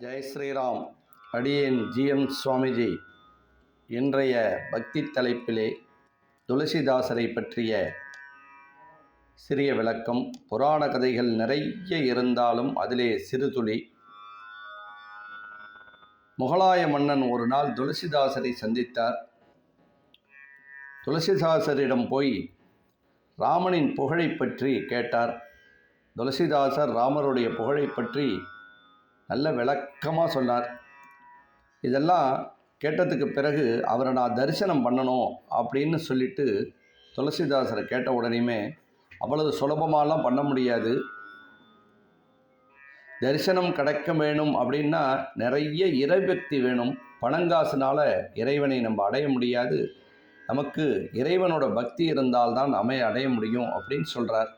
ஜெய் ஸ்ரீராம். அடியேன் ஜிஎம் சுவாமிஜி. இன்றைய பக்தி தலைப்பிலே துளசிதாசரை பற்றிய சிறிய விளக்கம். புராண கதைகள் நிறைய இருந்தாலும் அதிலே சிறுதுளி. முகலாய மன்னன் ஒரு நாள் துளசிதாசரை சந்தித்தார். துளசிதாசரிடம் போய் ராமனின் புகழை பற்றி கேட்டார். துளசிதாசர் ராமருடைய புகழை பற்றி நல்ல விளக்கமாக சொன்னார். இதெல்லாம் கேட்டதுக்கு பிறகு அவரை நான் தரிசனம் பண்ணணும் அப்படின்னு சொல்லிட்டு துளசிதாசரை கேட்ட உடனேயுமே அவ்வளவு சுலபமாலாம் பண்ண முடியாது. தரிசனம் கிடைக்க வேணும் அப்படின்னா நிறைய இறைபக்தி வேணும். பணங்காசுனால இறைவனை நம்ம அடைய முடியாது. நமக்கு இறைவனோட பக்தி இருந்தால்தான் அமைய அடைய முடியும் அப்படின்னு சொல்கிறார்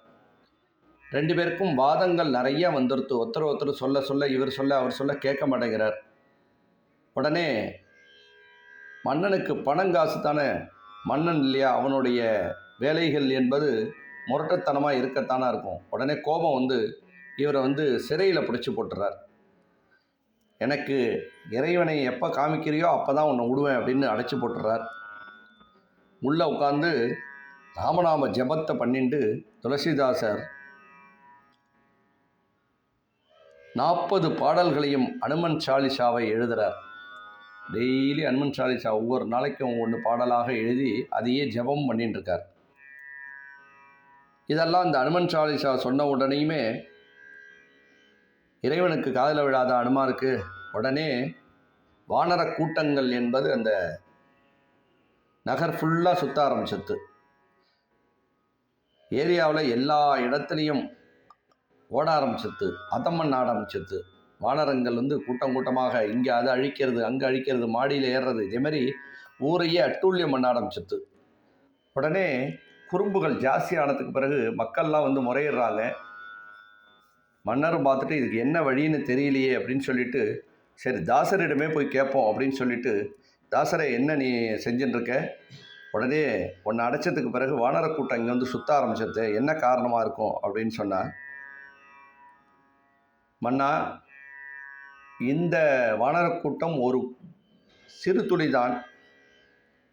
ரெண்டு பேருக்கும் வாதங்கள் நிறைய வந்துருத்து. ஒருத்தர் ஒருத்தர் சொல்ல சொல்ல இவர் சொல்ல அவர் சொல்ல கேட்க மாட்டேங்கிறார். உடனே மன்னனுக்கு பணங்காசு தானே? மன்னன் இல்லையா? அவனுடைய வேலைகள் என்பது முரட்டத்தனமாக இருக்கத்தானா இருக்கும். உடனே கோபம் வந்து இவரை வந்து சிறையில் பிடிச்சி போட்டுறார். எனக்கு இறைவனை எப்போ காமிக்கிறியோ அப்போ தான் உன்னை விடுவேன் அப்படின்னு அடைச்சி போட்டுறார். உள்ளே உட்காந்து ராமநாம ஜபத்தை பண்ணிட்டு துளசிதாசர் நாற்பது பாடல்களையும் அனுமன் சாலிசாவை எழுதுகிறார் டெய்லி அனுமன் சாலிசா ஒவ்வொரு நாளைக்கும் ஒன்று பாடலாக எழுதி அதையே ஜெபம் பண்ணிட்டு இருக்கார் இதெல்லாம் இந்த அனுமன் சாலிசா சொன்ன உடனேயுமே இறைவனுக்கு காதல விழாத அனுமாருக்கு உடனே வானர கூட்டங்கள் என்பது அந்த நகர் ஃபுல்லாக சுத்த ஆரம்பிச்சது. ஏரியாவில் எல்லா இடத்துலையும் ஓட ஆரம்பிச்சது அதம்மன் ஆரம்பிச்சிருது வானரங்கள் வந்து கூட்டம் கூட்டமாக இங்கே அதை அழிக்கிறது அங்கே அழிக்கிறது மாடியில் ஏறுறது இதேமாரி ஊரையே அட்டூழியம் பண்ண ஆரம்பிச்சிருது உடனே குறும்புகள் ஜாஸ்தி ஆனதுக்கு பிறகு மக்கள்லாம் வந்து முறையிடுறாங்க. மன்னரும் பார்த்துட்டு இதுக்கு என்ன வழின்னு தெரியலையே அப்படின்னு சொல்லிட்டு சரி தாசரிடமே போய் கேட்போம் அப்படின்னு சொல்லிட்டு தாசரை என்ன நீ செஞ்சுட்டுருக்க உடனே உன்னை அடைச்சதுக்கு பிறகு வானர கூட்டம் இங்கே வந்து சுத்த ஆரம்பிச்சது. என்ன காரணமாக இருக்கும்? அப்படின்னு சொன்னால் மன்னா இந்த வானரக் கூட்டம் ஒரு சிறு துளிதான்.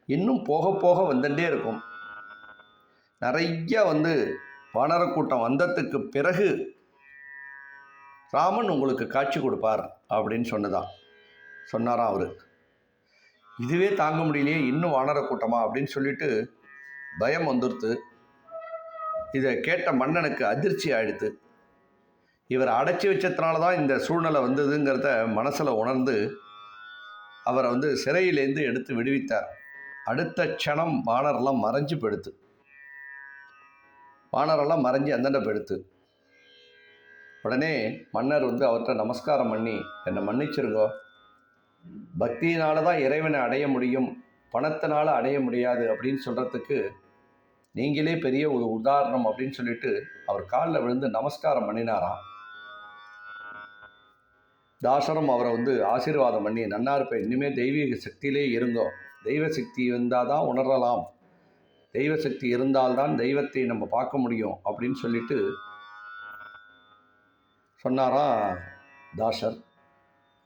இன்னும் போக போக வந்துட்டே இருக்கும். நிறைய வந்து வானரக் கூட்டம் வந்ததுக்கு பிறகு ராமன் உங்களுக்கு காட்சி கொடுப்பார் அப்படின்னு சொன்னதான். சொன்னாராம் அவர். இதுவே தாங்க முடியலையே இன்னும் வானர கூட்டமா அப்படின்னு சொல்லிட்டு பயம் வந்துடுத்து இதை கேட்ட மன்னனுக்கு அதிர்ச்சி ஆயிடுத்து. இவர் அடைச்சி வச்சதுனால தான் இந்த சூழ்நிலை வந்ததுங்கிறத மனசில் உணர்ந்து அவரை வந்து சிறையிலேருந்து எடுத்து விடுவித்தார். அடுத்த க்ஷணம் வானரெல்லாம் மறைஞ்சு போயிடுத்து வானரெல்லாம் மறைஞ்சு அந்தண்ட போயிடுத்து உடனே மன்னர் வந்து அவர்கிட்ட நமஸ்காரம் பண்ணி என்னை மன்னிச்சிருங்கோ. பக்தியினால தான் இறைவனை அடைய முடியும். பணத்தினால அடைய முடியாது. அப்படின்னு சொல்கிறதுக்கு நீங்களே பெரிய ஒரு உதாரணம் அப்படின்னு சொல்லிட்டு அவர் காலில் விழுந்து நமஸ்காரம் பண்ணினாராம். தாசரம் அவரை வந்து ஆசீர்வாதம் பண்ணி நன்னா இருப்பேன் இனிமேல் தெய்வீக சக்தியிலே இருங்கோ. தெய்வ சக்தி இருந்தால் தான் உணரலாம். தெய்வ சக்தி இருந்தால்தான் தெய்வத்தை நம்ம பார்க்க முடியும். அப்படின்னு சொல்லிட்டு சொன்னாராம் தாசர்.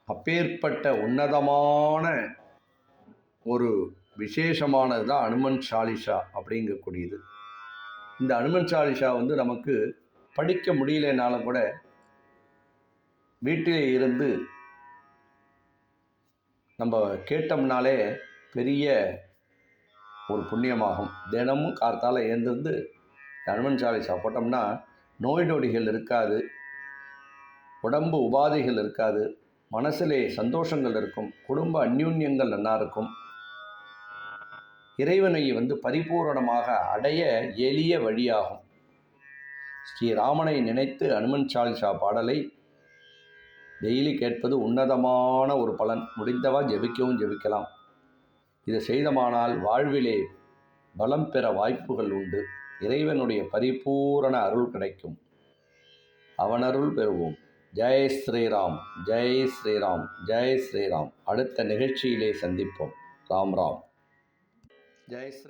அப்பேற்பட்ட உன்னதமான ஒரு விசேஷமானது தான் அனுமன் சாலிஷா அப்படிங்கக்கூடியது. இந்த அனுமன் சாலிஷா வந்து நமக்கு படிக்க முடியலனாலும் கூட வீட்டிலே இருந்து நம்ம கேட்டோம்னாலே பெரிய ஒரு புண்ணியமாகும். தினமும் கார்த்தால் எழுந்திருந்து அனுமன் சாலிசா போட்டோம்னா நோய் நொடிகள் இருக்காது. உடம்பு உபாதைகள் இருக்காது. மனசிலே சந்தோஷங்கள் இருக்கும். குடும்ப அந்யூன்யங்கள் நல்லா இருக்கும். இறைவனை வந்து பரிபூரணமாக அடைய எளிய வழியாகும். ஸ்ரீராமனை நினைத்து அனுமன் சாலிசா பாடலை டெய்லி கேட்பது உன்னதமான ஒரு பலன். முடிந்தவா ஜெபிக்கவும் ஜெபிக்கலாம். இதை செய்தமானால் வாழ்விலே பலம் பெற வாய்ப்புகள் உண்டு. இறைவனுடைய பரிபூரண அருள் கிடைக்கும். அவனருள் பெறுவோம். ஜெய் ஸ்ரீராம் ஜெய் ஸ்ரீராம் ஜெய் ஸ்ரீராம். அடுத்த நிகழ்ச்சியிலே சந்திப்போம். ராம் ராம். ஜெய் ஸ்ரீ